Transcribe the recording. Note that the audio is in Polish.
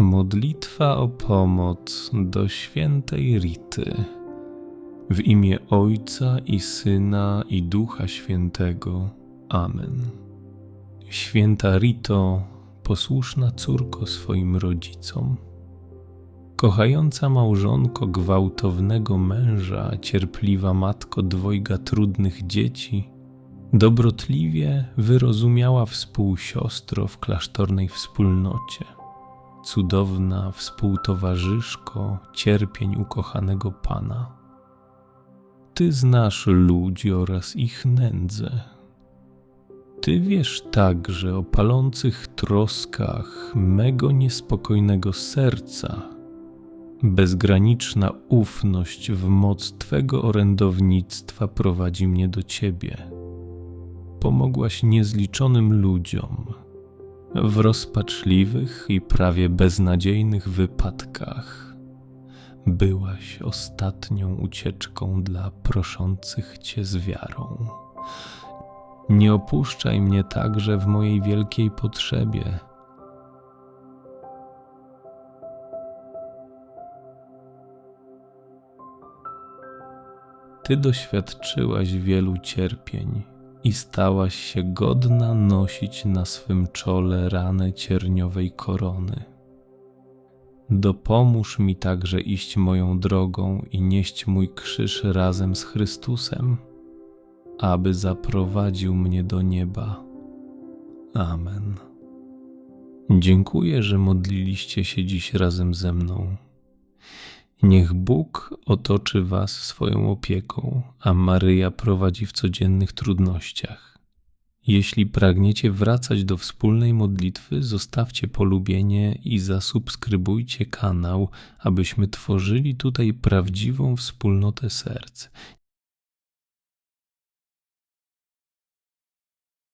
Modlitwa o pomoc do świętej Rity. W imię Ojca i Syna i Ducha Świętego. Amen. Święta Rito, posłuszna córko swoim rodzicom, kochająca małżonko gwałtownego męża, cierpliwa matko dwojga trudnych dzieci, dobrotliwie wyrozumiała współsiostro w klasztornej wspólnocie cudowna współtowarzyszko cierpień ukochanego Pana. Ty znasz ludzi oraz ich nędzę. Ty wiesz także o palących troskach mego niespokojnego serca. Bezgraniczna ufność w moc Twego orędownictwa prowadzi mnie do Ciebie. Pomogłaś niezliczonym ludziom, w rozpaczliwych i prawie beznadziejnych wypadkach byłaś ostatnią ucieczką dla proszących Cię z wiarą. Nie opuszczaj mnie także w mojej wielkiej potrzebie. Ty doświadczyłaś wielu cierpień i stałaś się godna nosić na swym czole ranę cierniowej korony. Dopomóż mi także iść moją drogą i nieść mój krzyż razem z Chrystusem, aby zaprowadził mnie do nieba. Amen. Dziękuję, że modliliście się dziś razem ze mną. Niech Bóg otoczy Was swoją opieką, a Maryja prowadzi w codziennych trudnościach. Jeśli pragniecie wracać do wspólnej modlitwy, zostawcie polubienie i zasubskrybujcie kanał, abyśmy tworzyli tutaj prawdziwą wspólnotę serc.